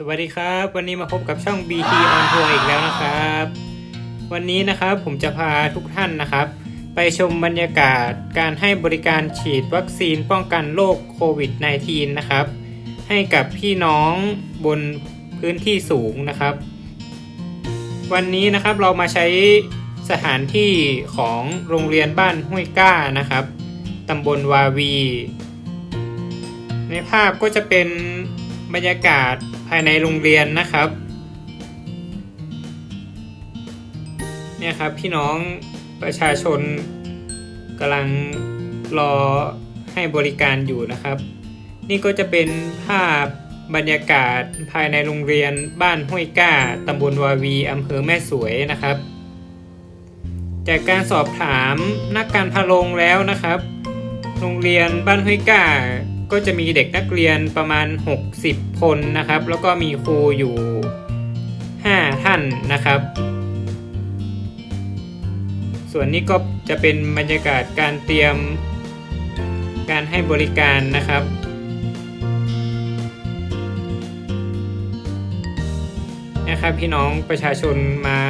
สวัสดีครับ วันนี้มาพบกับช่อง BT on Tour อีกแล้วนะครับ วันนี้นะครับผมจะพาทุกท่านนะครับ ไปชมบรรยากาศการให้บริการฉีดวัคซีนป้องกันโรคโควิด -19 นะครับ ให้กับพี่น้องบนพื้นที่สูงนะครับ วันนี้นะครับเรามาใช้สถานที่ของโรงเรียนบ้านห้วยก้านะครับตำบลวาวี ในภาพก็จะเป็นบรรยากาศ ภายในโรงเรียนนะครับ เนี่ยครับพี่น้องประชาชนกำลังรอให้บริการอยู่นะครับ นี่ก็จะเป็นภาพบรรยากาศภายในโรงเรียนบ้านห้วยก้าตำบลวาวีอำเภอแม่สวยนะครับ จากการสอบถามนักการพาโรงแล้วนะครับ โรงเรียนบ้านห้วยก้า ก็จะมีเด็กนักเรียนประมาณ 60 คนนะครับ แล้วก็มีครูอยู่ 5 ท่านนะครับ ส่วนนี้ก็จะเป็นบรรยากาศการเตรียมการให้บริการนะครับนะครับพี่น้องประชาชนมา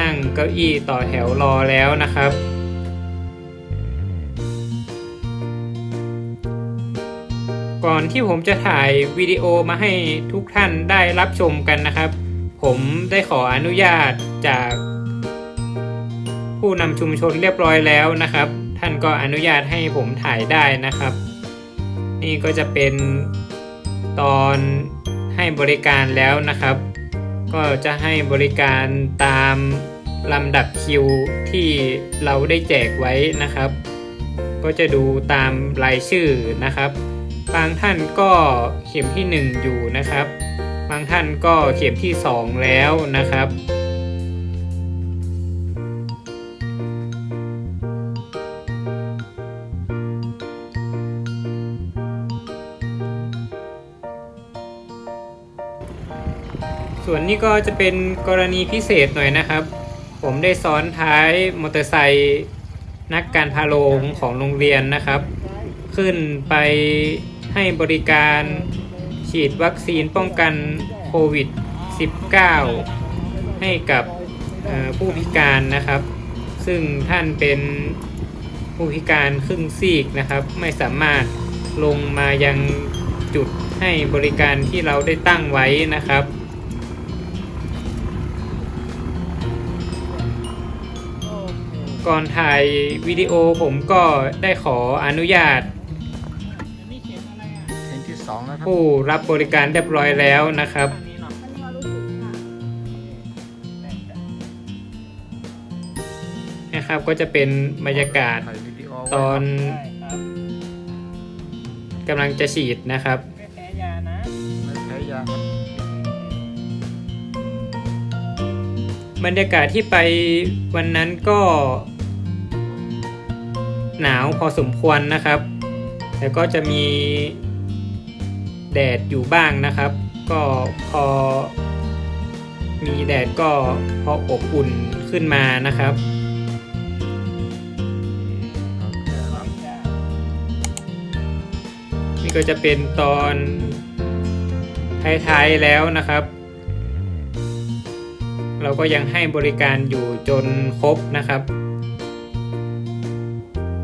นั่งเก้าอี้ต่อแถวรอแล้วนะครับ ก่อนที่ผมจะถ่ายวิดีโอมาให้ทุกท่านได้รับชมกันนะครับ ผมได้ขออนุญาตจาก ผู้นำชุมชนเรียบร้อยแล้วนะครับ ท่านก็อนุญาตให้ผมถ่ายได้นะครับ นี่ก็จะเป็นตอนให้บริการแล้วนะครับ ก็จะให้บริการตามลำดับคิวที่เราได้แจกไว้นะครับ ก็จะดูตามรายชื่อนะครับ บางท่านก็เข็มที่ 1 อยู่นะครับ บางท่านก็เข็มที่ 2 แล้วนะครับ ส่วนนี้ก็จะเป็นกรณีพิเศษหน่อยนะครับ ผมได้ซ้อนท้ายมอเตอร์ไซค์นักการพาโรงของโรงเรียนนะครับ ขึ้นไป ให้บริการฉีดวัคซีนป้องกันโควิด -19 ให้กับผู้พิการนะครับ ซึ่งท่านเป็นผู้พิการครึ่งซีกนะครับ ไม่สามารถลงมายังจุดให้บริการที่เราได้ตั้งไว้นะครับก่อนถ่ายวิดีโอผมก็ได้ขออนุญาต องแล้วครับผู้รับบริการเรียบร้อยแล้วนะครับ นะครับก็จะเป็นบรรยากาศถ่ายวิดีโอตไว้อนกำลังจะฉีดนะครับ ไม่แพ้ยาครับบรรยากาศที่ไปวันนั้นก็ หนาวพอสมควรนะครับ แต่ก็จะมี แดดอยู่บ้างนะครับ ก็พอ มีแดดก็พออบอุ่นขึ้นมานะครับนี่ก็จะเป็นตอนท้ายๆแล้วนะครับ เราก็ยังให้บริการอยู่จนครบนะครับ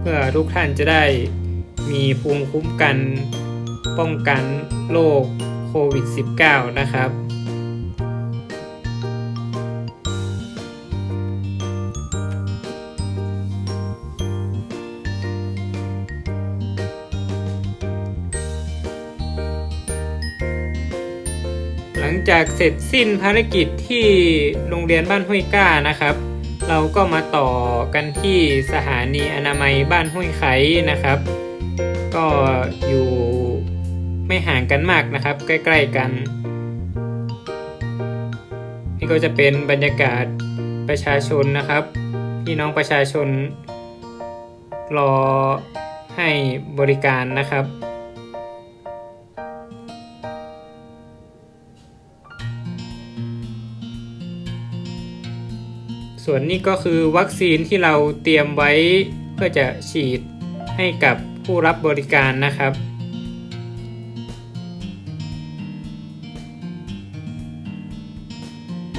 เพื่อทุกท่านจะได้มีภูมิคุ้มกัน ป้องกันโรคโควิด -19 นะครับ หลังจากเสร็จสิ้นภารกิจที่โรงเรียนบ้านห้วยก้านะครับ เราก็มาต่อกันที่สถานีอนามัยบ้านห้วยไข่นะครับ ก็อยู่ ไม่ห่างกันมากนะครับ ใกล้ ๆกัน นี่ก็จะเป็นบรรยากาศประชาชนนะครับ พี่น้องประชาชน รอให้บริการนะครับส่วนนี้ก็คือวัคซีนที่เราเตรียมไว้เพื่อจะฉีดให้กับผู้รับบริการนะครับ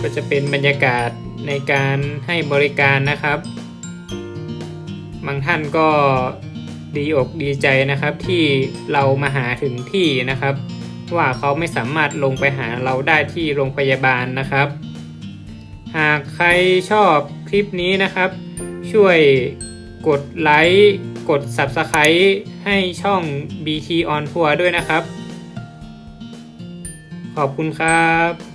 ก็จะเป็นบรรยากาศในการให้บริการนะครับ บางท่านก็ดีอกดีใจนะครับที่เรามาหาถึงที่นะครับ ว่าเขาไม่สามารถลงไปหาเราได้ที่โรงพยาบาลนะครับ หากใครชอบคลิปนี้นะครับ ช่วยกดไลค์กด Subscribe ให้ช่อง BT on Tour ด้วยนะครับ ขอบคุณครับ